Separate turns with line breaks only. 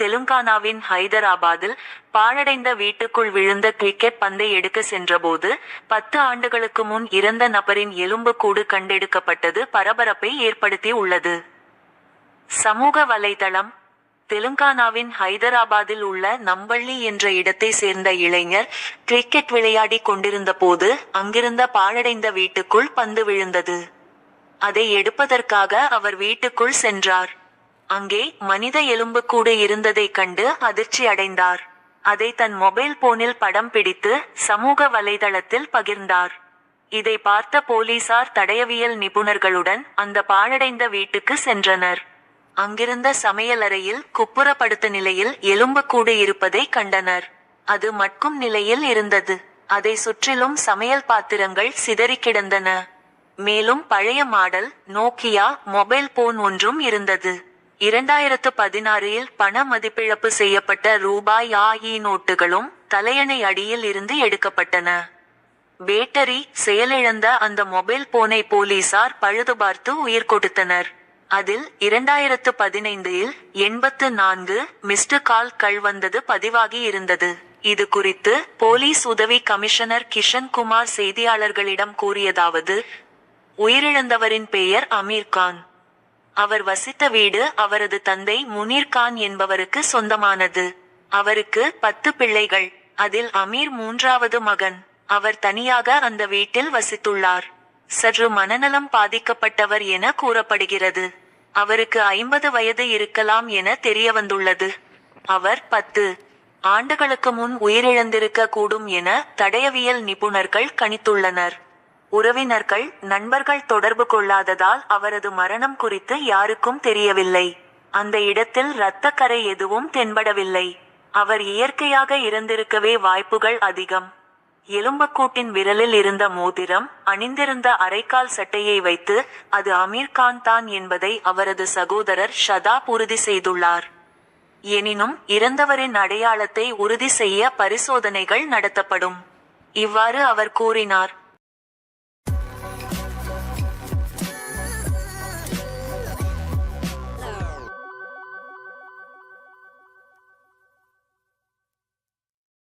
தெலுங்கானாவின் ஹைதராபாத்தில் பாழடைந்த வீட்டுக்குள் விழுந்த கிரிக்கெட் பந்தை எடுக்க சென்றபோது பத்து ஆண்டுகளுக்கு முன் இறந்த நபரின் எலும்புக்கூடு கண்டெடுக்கப்பட்டது பரபரப்பை ஏற்படுத்தி உள்ளது. சமூக வலைதளம் தெலுங்கானாவின் ஹைதராபாத்தில் உள்ள நம்பள்ளி என்ற இடத்தை சேர்ந்த இளைஞர் கிரிக்கெட் விளையாடி கொண்டிருந்த போது அங்கிருந்த பாழடைந்த வீட்டுக்குள் பந்து விழுந்தது. அதை எடுப்பதற்காக அவர் வீட்டுக்குள் சென்றார். அங்கே மனித எலும்புக்கூடு இருந்ததைக் கண்டு அதிர்ச்சி அடைந்தார். அதை தன் மொபைல் போனில் படம் பிடித்து சமூக வலைதளத்தில் பகிர்ந்தார். இதை பார்த்த போலீசார் தடயவியல் நிபுணர்களுடன் அந்த பாழடைந்த வீட்டுக்கு சென்றனர். அங்கிருந்த சமையலறையில் குப்புறப்படுத்த நிலையில் எலும்புக்கூடு இருப்பதை கண்டனர். அது மட்கும் நிலையில் இருந்தது. அதை சுற்றிலும் சமையல் பாத்திரங்கள் சிதறி கிடந்தன. மேலும் பழைய மாடல் நோக்கியா மொபைல் போன் ஒன்றும் இருந்தது. இரண்டாயிரத்து பதினாறில் பண மதிப்பிழப்பு செய்யப்பட்ட ரூபாய் ஆயி நோட்டுகளும் தலையணை அடியில் இருந்து எடுக்கப்பட்டன. பேட்டரி செயலிழந்த அந்த மொபைல் போனை போலீசார் பழுதுபார்த்து உயிர் கொடுத்தனர். அதில் இரண்டாயிரத்து பதினைந்தில் எண்பத்து நான்கு மிஸ்டு கால் கள் வந்தது பதிவாகி இருந்தது. இது குறித்து போலீஸ் உதவி கமிஷனர் கிஷன் குமார் செய்தியாளர்களிடம் கூறியதாவது உயிரிழந்தவரின் பெயர் அமீர்கான் அவர் வசித்த வீடு அவரது தந்தை முனீர் கான் என்பவருக்கு சொந்தமானது. அவருக்கு பத்து பிள்ளைகள் அதில் அமீர் மூன்றாவது மகன். அவர் தனியாக அந்த வீட்டில் வசித்துள்ளார். சற்று மனநலம் பாதிக்கப்பட்டவர் என கூறப்படுகிறது. அவருக்கு ஐம்பது வயது இருக்கலாம் என தெரிய வந்துள்ளது அவர் பத்து ஆண்டுகளுக்கு முன் உயிரிழந்திருக்க கூடும் என தடயவியல் நிபுணர்கள் கணித்துள்ளனர். உறவினர்கள் நண்பர்கள் தொடர்பு கொள்ளாததால் அவரது மரணம் குறித்து யாருக்கும் தெரியவில்லை. அந்த இடத்தில் இரத்தக்கரை எதுவும் தென்படவில்லை. அவர் இயற்கையாக இறந்திருக்கவே வாய்ப்புகள் அதிகம். எலும்பக்கூட்டின் விரலில் இருந்த மோதிரம் அணிந்திருந்த அரைக்கால் சட்டையை வைத்து அது அமீர் கான் தான் என்பதை அவரது சகோதரர் ஷதாப் உறுதி செய்துள்ளார். எனினும் இறந்தவரின் அடையாளத்தை உறுதி செய்ய பரிசோதனைகள் நடத்தப்படும். இவ்வாறு அவர் கூறினார்.